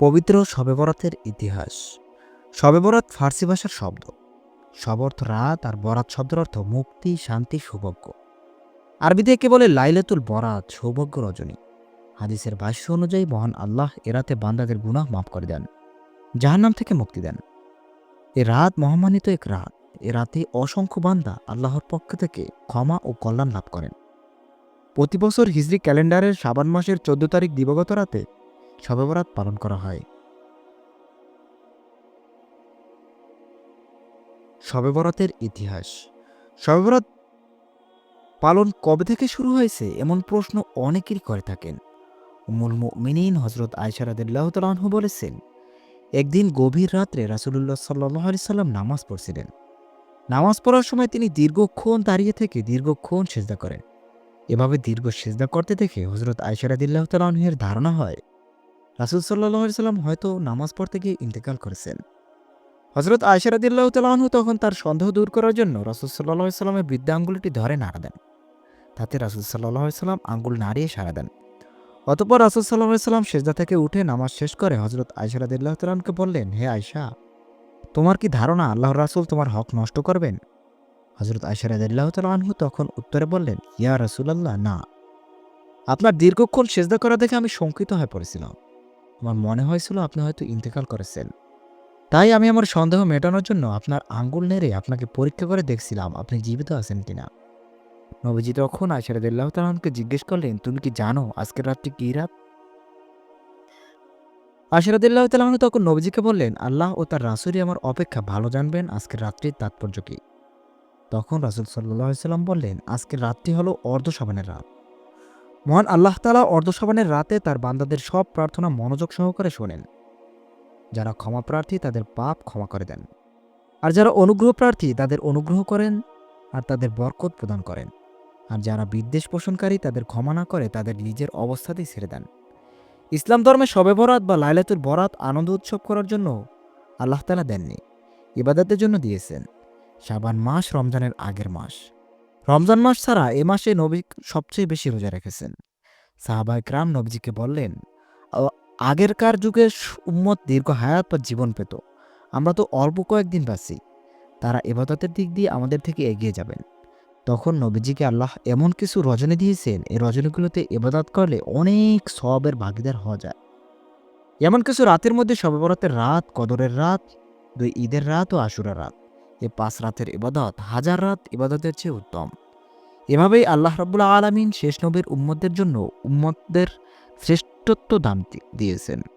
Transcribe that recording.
পবিত্র শবে বরাতের ইতিহাস। শবে বরাত ফার্সি ভাষার শব্দ। শব অর্থ রাত আর বরাত শব্দের অর্থ মুক্তি, শান্তি, সৌভাগ্য। আরবিতে একে বলে লাইলাতুল বরাত, সৌভাগ্য রজনী। হাদিসের ভাষ্য অনুযায়ী মহান আল্লাহ এরাতে বান্দাদের গুনাহ মাফ করে দেন, জাহান্নাম থেকে মুক্তি দেন। এ রাত মহামানিত এক রাত। এ রাতে অসংখ্য বান্দা আল্লাহর পক্ষ থেকে ক্ষমা ও কল্যাণ লাভ করেন। প্রতি বছর হিজরি ক্যালেন্ডারের সাবান মাসের চোদ্দ তারিখ দিবগত রাতে শবে বরাত পালন করা হয়। শবে বরাতের ইতিহাস। শবে বরাত পালন কবে থেকে শুরু হয়েছে এমন প্রশ্ন অনেকেরই করে থাকেন। উমুল মিনীন হজরত আয়সারাদুল্লাহ তালাহু বলেছেন, একদিন গভীর রাত্রে রাসুলুল্লাহ সাল্লাহ সাল্লাম নামাজ পড়ছিলেন। নামাজ পড়ার সময় তিনি দীর্ঘক্ষণ দাঁড়িয়ে থেকে দীর্ঘক্ষণ সেজদা করেন। এভাবে দীর্ঘ সেজদা করতে দেখে হজরত আয়সারাদিল্লাহ তালাহের ধারণা হয় রাসুল সাল্লাহ সাল্লাম হয়তো নামাজ পড়তে গিয়ে ইন্তেকাল করেছেন। হজরত আয়সারাদিল্লাহ তালাহু তখন তার সন্দেহ দূর করার জন্য রাসুল সাল্লাহ সাল্লামের বৃদ্ধা আঙ্গুলটি ধরে নাড়া দেন। তাতে রাসুল সাল্লাহ সাল্লাম আঙ্গুল নাড়িয়ে সাড়া দেন। অতপর রাসুল সাল্লাহ সাল্লাম সেজদা থেকে উঠে নামাজ শেষ করে হজরত আয়সারাদিল্লাহ তালামকে বললেন, হে আয়সা তোমার কি ধারণা আল্লাহ রাসুল তোমার হক নষ্ট করবেন? হজরত আয়সারাদিল্লাহ তালাহু তখন উত্তরে বললেন, ইয়া রাসুলাল্লাহ, না। আপনার দীর্ঘক্ষণ সেজদা করা দেখে আমি শঙ্কিত হয়ে পড়েছিলাম। আমার মনে হয়েছিল আপনি হয়তো ইন্তেকাল করেছেন। তাই আমি আমার সন্দেহ মেটানোর জন্য আপনার আঙ্গুল নেড়ে আপনাকে পরীক্ষা করে দেখছিলাম আপনি জীবিত আছেন কিনা। নবীজি তখন আয়সারদুল্লাহ তালকে জিজ্ঞেস করলেন, তুমি কি জানো আজকের রাতটি কি রাত? আশরাদুল্লাহ তালাহ তখন নবীজিকে বললেন, আল্লাহ ও তার রাসুলই আমার অপেক্ষা ভালো জানবেন আজকের রাত্রির তাৎপর্য কি? তখন রাসুল সাল্লাহ সাল্লাম বললেন, আজকের রাতটি হলো অর্ধশবানের রাত। মহান আল্লাহ তালা অর্ধশবানের রাতে তার বান্দাদের সব প্রার্থনা মনোযোগ সহকারে শোনেন। যারা ক্ষমা প্রার্থী তাদের পাপ ক্ষমা করে দেন। আর যারা অনুগ্রহ প্রার্থী তাদের অনুগ্রহ করেন আর তাদের বরকত প্রদান করেন। আর যারা বিদ্বেষ পোষণকারী তাদের ক্ষমা না করে তাদের নিজের অবস্থাতেই ছেড়ে দেন। ইসলাম ধর্মে শবে বরাত বা লাইলাতুল বরাত আনন্দ উৎসব করার জন্য আল্লাহ তালা দেননি। ইবাদতের জন্য দিয়েছেন। শাবান মাস রমজানের আগের মাস। রমজান মাস ছাড়া এ মাসে নবী সবচেয়ে বেশি রোজা রেখেছেন। সাহাবাই ক্রাম নবীজিকে বললেন আগেরকার যুগে উম্মত দীর্ঘ হায়াত বা জীবন পেত। আমরা তো অল্প কয়েকদিন বাঁচি। তারা এবাদতের দিক দিয়ে আমাদের থেকে এগিয়ে যাবেন। তখন নবীজিকে আল্লাহ এমন কিছু রজনী দিয়েছেন, এই রজনীগুলোতে এবাদত করলে অনেক সবের ভাগিদার হওয়া যায়। এমন কিছু রাতের মধ্যে শবে বরাতের রাত, কদরের রাত, দুই ঈদের রাত ও আশুরা রাত। এই পাঁচ রাতের ইবাদত, হাজার রাত ইবাদতের চেয়ে উত্তম। এভাবেই আল্লাহ রবুল্লা আলমিন শেষ নবীর উম্মতদের জন্য উম্মতদের শ্রেষ্ঠত্ব দান দিয়েছেন।